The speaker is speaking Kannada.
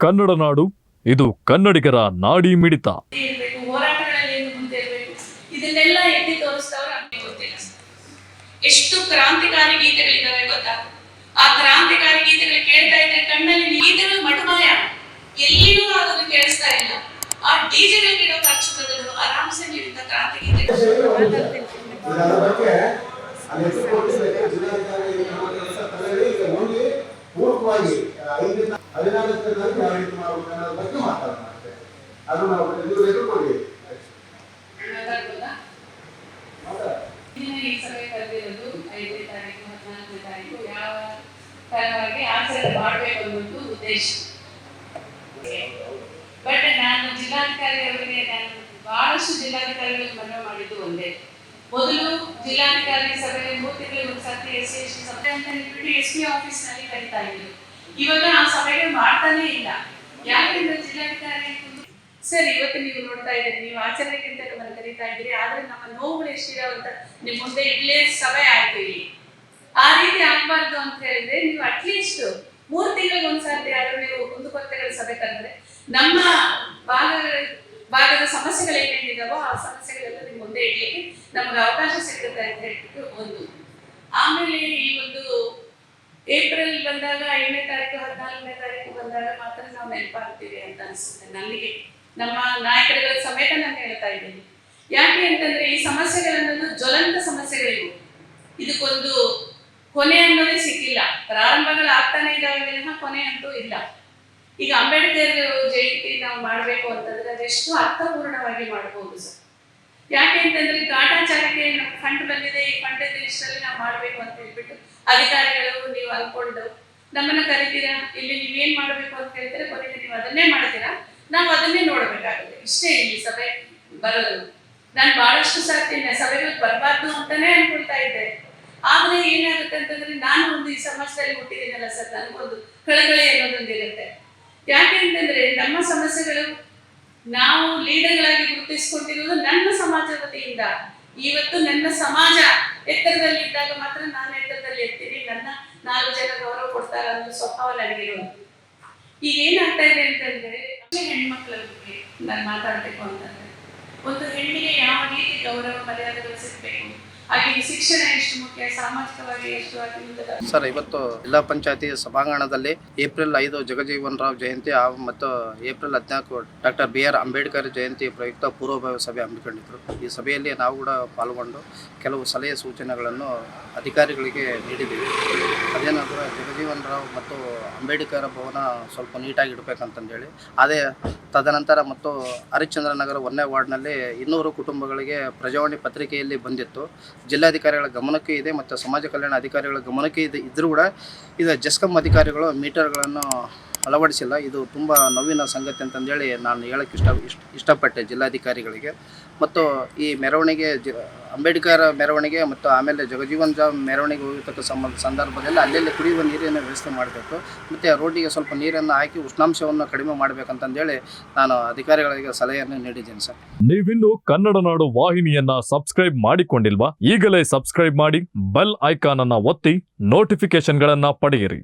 ಕನ್ನಡ ನಾಡು ಇದು ಕನ್ನಡಿಗರ ನಾಡಿ ಮಿಡಿತ. ಇರಬೇಕು ಹೋರಾಟಗಳಲ್ಲಿ ಏನು ಮುಂದೆ ಇರಬೇಕು ಇದನ್ನೆಲ್ಲ ಎತ್ತಿ ನಮಗೆ ಗೊತ್ತಿಲ್ಲ. ಎಷ್ಟು ಕ್ರಾಂತಿಕಾರಿ ಗೀತೆಗಳಿದ್ದಾವೆ ಗೊತ್ತಾ? ಆ ಕ್ರಾಂತಿಕಾರಿ ಗೀತೆಗಳು ಕೇಳ್ತಾ ಇದ್ರೆ ಕಣ್ಣಲ್ಲಿ ಗೀತೆಗಳು ಮಟಮಾಯ. ಎಲ್ಲಿಯೂ ಅದನ್ನು ಕೇಳಿಸ್ತಾ ಇಲ್ಲ. ಆ ಡಿಜೆಗಳಿರೋ ಖರ್ಚು ಬದಲು ಆರಾಮ್ಸೆ ನೀಡಿದ ಕ್ರಾಂತಿ ಗೀತೆಗಳು ಇದರ ಬಗ್ಗೆ ಅಲ್ಲಿ ಎಷ್ಟು ಕೊಟ್ಟಿದ್ದಾರೆ ಜಿಲ್ಲಾಧಿಕಾರಿ ನಮ್ಮ ಕೆಲಸ ತಲೆಯಲ್ಲಿ ಈಗ ನೋಡಿ ಪೂರ್ವಕವಾಗಿ ಐದರಿಂದ ಹದಿನಾಲ್ಕರಲ್ಲಿ ಯಾವ ರೀತಿ ಮಾಡಬೇಕು ಅನ್ನೋದ್ರ ಬಗ್ಗೆ ಮಾತಾಡೋಣ ಅಷ್ಟೇ ಅದು ನಾವು ನೀವು ಎದುರ್ಕೊಳ್ಳಿ ಮಾತಾಡ್ಬೋದಾ? ಮಾತಾಡಿ. ಇನ್ನು ಈ ಸಭೆ ಕರೆದಿರೋದು ಐದನೇ ತಾರೀಕು, ಹದಿನಾಲ್ಕನೇ ತಾರೀಕು, ಯಾವ ತರವಾಗಿ ಆಚರಣೆ ಮಾಡಬೇಕು ಅನ್ನೋದು ಉದ್ದೇಶ. ಬಟ್ ನಾನು ಜಿಲ್ಲಾಧಿಕಾರಿ ಅವರಿಗೆ ನಾನು ಬಹಳಷ್ಟು ಜಿಲ್ಲಾಧಿಕಾರಿಗಳು ಮನವಿ ಮಾಡಿದ್ದು ಒಂದೇ. ಮೊದಲು ಜಿಲ್ಲಾಧಿಕಾರಿ ಸಭೆ ಮೂರು ತಿಂಗಳಿಗೆ ಒಂದು ಸರ್ತಿ ಎಸ್ ಸಿ ಎಸ್ ಟಿ ಸಭೆ ಅಂತ ಹೇಳ್ಬಿಟ್ಟು ಎಸ್ ಪಿ ಆಫೀಸ್ನಲ್ಲಿ ಕರಿತಾ ಇದ್ರು. ಇವಾಗ ಆ ಸಭೆಗೆ ಮಾಡ್ತಾನೆ ಇಲ್ಲ. ಯಾಕೆಂದ್ರೆ ಜಿಲ್ಲಾಧಿಕಾರಿ ಸರ್, ಇವತ್ತು ನೀವು ನೋಡ್ತಾ ಇದ್ದೀರಿ, ನೀವು ಆಚರಣೆಗಿಂತ ನಮ್ಮನ್ನು ಕರೀತಾ ಇದ್ದೀರಿ, ಆದ್ರೆ ನಮ್ಮ ನೋವುಗಳು ಎಷ್ಟಿರೋ ಅಂತ ನಿಮ್ಮ ಮುಂದೆ ಇಡ್ಲೇ ಸಭೆ ಆಯ್ತು ಆ ರೀತಿ ಆಗ್ಬಾರ್ದು ಅಂತ ಹೇಳಿದ್ರೆ ನೀವು ಅಟ್ಲೀಸ್ಟ್ ಮೂರು ತಿಂಗಳಿಗೆ ಒಂದ್ಸಾರಿ ಆದ್ರೂ ನೀವು ಕುಂದುಕೊರತೆಗಳ ಸಭೆ ಕರೆದ್ರೆ ನಮ್ಮ ಭಾಗ, ಭಾಗದ ಸಮಸ್ಯೆಗಳು ಏನೇನಿದಾವೋ ಆ ಸಮಸ್ಯೆಗಳೆಲ್ಲ ನಿಮ್ಮ ಮುಂದೆ ಇಡ್ಲಿಕ್ಕೆ ನಮ್ಗೆ ಅವಕಾಶ ಸಿಗುತ್ತೆ ಅಂತ ಹೇಳ್ಬಿಟ್ಟು ಒಂದು. ಆಮೇಲೆ ಈ ಒಂದು ಏಪ್ರಿಲ್ ಬಂದಾಗ ಐದನೇ ತಾರೀಕು, ಹದಿನಾಲ್ಕನೇ ತಾರೀಕು ಬಂದಾಗ ಮಾತ್ರ ನಾವು ನೆನಪಾಗ್ತೀವಿ ಅಂತ ಅನ್ಸುತ್ತೆ ನನಗೆ. ನಮ್ಮ ನಾಯಕರುಗಳ ಸಮೇತ ನಾನು ಹೇಳ್ತಾ ಇದ್ದೀನಿ. ಯಾಕೆ ಅಂತಂದ್ರೆ ಈ ಸಮಸ್ಯೆಗಳನ್ನೋದು ಜ್ವಲಂತ ಸಮಸ್ಯೆಗಳಿವು ಇದಕ್ಕೊಂದು ಕೊನೆ ಅನ್ನೋದೇ ಸಿಕ್ಕಿಲ್ಲ. ಪ್ರಾರಂಭಗಳು ಆಗ್ತಾನೆ ಇದಾವೆ ವಿನಃ ಕೊನೆ ಅಂತೂ ಇಲ್ಲ. ಈಗ ಅಂಬೇಡ್ಕರ್ ಜಯಂತಿ ನಾವು ಮಾಡಬೇಕು ಅಂತಂದ್ರೆ ಅದೆಷ್ಟು ಅರ್ಥಪೂರ್ಣವಾಗಿ ಮಾಡಬಹುದು ಸರ್. ಯಾಕೆ ಅಂತಂದ್ರೆ ಕಾಟಾಚಾರಕ್ಕೆ ನಮ್ಮ ಫಂಡ್ ಬಂದಿದೆ, ಈ ಫಂಡ್ ಇಷ್ಟರಲ್ಲಿ ನಾವು ಮಾಡಬೇಕು ಅಂತ ಹೇಳ್ಬಿಟ್ಟು ಅಧಿಕಾರಿಗಳು ನೀವು ಅನ್ಕೊಂಡು ನಮ್ಮನ್ನ ಕರಿತೀರಾ? ಇಲ್ಲಿ ನೀವೇನ್ ಮಾಡಬೇಕು ಅಂತ ಹೇಳ್ತಾರೆ ಕೊನೆಗೆ ನೀವು ಅದನ್ನೇ ಮಾಡ್ತೀರಾ? ನಾವು ಅದನ್ನೇ ನೋಡಬೇಕಾಗುತ್ತೆ. ಇಷ್ಟೇ ಇಲ್ಲಿ ಸಭೆ ಬರೋದು. ನಾನು ಬಹಳಷ್ಟು ಸಾರ್ತಿ ಸಭೆಗಳು ಬರಬಾರ್ದು ಅಂತಾನೆ ಅನ್ಕೊಳ್ತಾ ಇದ್ದೆ. ಆದ್ರೆ ಏನಾಗುತ್ತೆ ಅಂತಂದ್ರೆ ನಾನು ಒಂದು ಈ ಸಮಾಜದಲ್ಲಿ ಹುಟ್ಟಿದ್ದೀನಲ್ಲ ಸರ್, ನನಗೊಂದು ಕಳಕಳಿ ಅನ್ನೋದೊಂದು ಇರುತ್ತೆ ಯಾಕೆ ಅಂತಂದ್ರೆ ನಮ್ಮ ಸಮಸ್ಯೆಗಳು ನಾವು ಲೀಡರ್ಗಳಾಗಿ ಗುರುತಿಸಿಕೊಂಡಿರುವುದು ನನ್ನ ಸಮಾಜ ವತಿಯಿಂದ. ಇವತ್ತು ನನ್ನ ಸಮಾಜ ಎತ್ತರದಲ್ಲಿ ಇದ್ದಾಗ ಮಾತ್ರ ನಾನು ಎತ್ತರದಲ್ಲಿ ಇರ್ತೀನಿ, ನನ್ನ ನಾಲ್ಕು ಜನ ಗೌರವ ಕೊಡ್ತಾರ ಅನ್ನೋ ಸ್ವಭಾವ ನನಗಿರೋದು. ಈಗ ಏನಾಗ್ತಾ ಇದೆ ಅಂತಂದ್ರೆ ಹೆಣ್ಮಕ್ಳ ಬಗ್ಗೆ ನಾನು ಮಾತಾಡ್ಬೇಕು ಅಂತಂದ್ರೆ ಒಂದು ಹೆಣ್ಣಿಗೆ ಯಾವ ರೀತಿ ಗೌರವ ಮರ್ಯಾದೆಗಳು ಸಿಗ್ಬೇಕು? ಸರ್, ಇವತ್ತು ಜಿಲ್ಲಾ ಪಂಚಾಯತಿ ಸಭಾಂಗಣದಲ್ಲಿ ಏಪ್ರಿಲ್ ಐದು ಜಗಜೀವನ್ ರಾವ್ ಜಯಂತಿ ಮತ್ತು ಏಪ್ರಿಲ್ ಹದಿನಾಲ್ಕು doctor B R Ambedkar Jayanti ಪ್ರಯುಕ್ತ ಪೂರ್ವಭಾವಿ ಸಭೆ ಹಮ್ಮಿಕೊಂಡಿದ್ದರು. ಈ ಸಭೆಯಲ್ಲಿ ನಾವು ಕೂಡ ಪಾಲ್ಗೊಂಡು ಕೆಲವು ಸಲಹೆ ಸೂಚನೆಗಳನ್ನು ಅಧಿಕಾರಿಗಳಿಗೆ ನೀಡಿದ್ದೀವಿ. ಅದೇನಾದರೂ ಜಗಜೀವನ್ ರಾವ್ ಮತ್ತು ಅಂಬೇಡ್ಕರ್ ಭವನ ಸ್ವಲ್ಪ ನೀಟಾಗಿ ಇಡಬೇಕಂತಂದೇಳಿ. ಅದೇ ತದನಂತರ ಮತ್ತು ಹರಿಶ್ಚಂದ್ರ ನಗರ ಒಂದನೇ ವಾರ್ಡ್ನಲ್ಲಿ ಇನ್ನೂರು ಕುಟುಂಬಗಳಿಗೆ ಪ್ರಜಾವಾಣಿ ಪತ್ರಿಕೆಯಲ್ಲಿ ಬಂದಿತ್ತು. ಜಿಲ್ಲಾಧಿಕಾರಿಗಳ ಗಮನಕ್ಕೆ ಇದೆ ಮತ್ತು ಸಮಾಜ ಕಲ್ಯಾಣ ಅಧಿಕಾರಿಗಳ ಗಮನಕ್ಕೆ ಇದೆ. ಇದ್ದರೂ ಕೂಡ ಇದು ಜಸ್ಕಮ್ ಅಧಿಕಾರಿಗಳು ಮೀಟರ್ಗಳನ್ನು ಅಳವಡಿಸಿಲ್ಲ. ಇದು ತುಂಬ ನೋವಿನ ಸಂಗತಿ ಅಂತಂದೇಳಿ ನಾನು ಹೇಳಕ್ಕೆ ಇಷ್ಟ ಇಷ್ಟ, ಇಷ್ಟಪಟ್ಟೆ ಜಿಲ್ಲಾಧಿಕಾರಿಗಳಿಗೆ. ಮತ್ತು ಈ ಮೆರವಣಿಗೆ ಜ, ಅಂಬೇಡ್ಕರ್ ಮೆರವಣಿಗೆ ಮತ್ತು ಆಮೇಲೆ ಜಗಜೀವನ್ ರಾಮ್ ಮೆರವಣಿಗೆ ಹೋಗಿರ್ತಕ್ಕ ಸಂಬಂಧ ಸಂದರ್ಭದಲ್ಲಿ ಅಲ್ಲೆಲ್ಲಿ ಕುಡಿಯುವ ನೀರಿನ ವ್ಯವಸ್ಥೆ ಮಾಡಬೇಕು. ಮತ್ತು ರೋಡಿಗೆ ಸ್ವಲ್ಪ ನೀರನ್ನು ಹಾಕಿ ಉಷ್ಣಾಂಶವನ್ನು ಕಡಿಮೆ ಮಾಡಬೇಕಂತಂದೇಳಿ ನಾನು ಅಧಿಕಾರಿಗಳಿಗೆ ಸಲಹೆಯನ್ನು ನೀಡಿದ್ದೀನಿ ಸರ್. ನೀವಿನ್ನು ಕನ್ನಡ ನಾಡು ವಾಹಿನಿಯನ್ನ ಸಬ್ಸ್ಕ್ರೈಬ್ ಮಾಡಿಕೊಂಡಿಲ್ವಾ? ಈಗಲೇ ಸಬ್ಸ್ಕ್ರೈಬ್ ಮಾಡಿ, ಬೆಲ್ ಐಕಾನ್ ಅನ್ನ ಒತ್ತಿ ನೋಟಿಫಿಕೇಶನ್ಗಳನ್ನ ಪಡೆಯಿರಿ.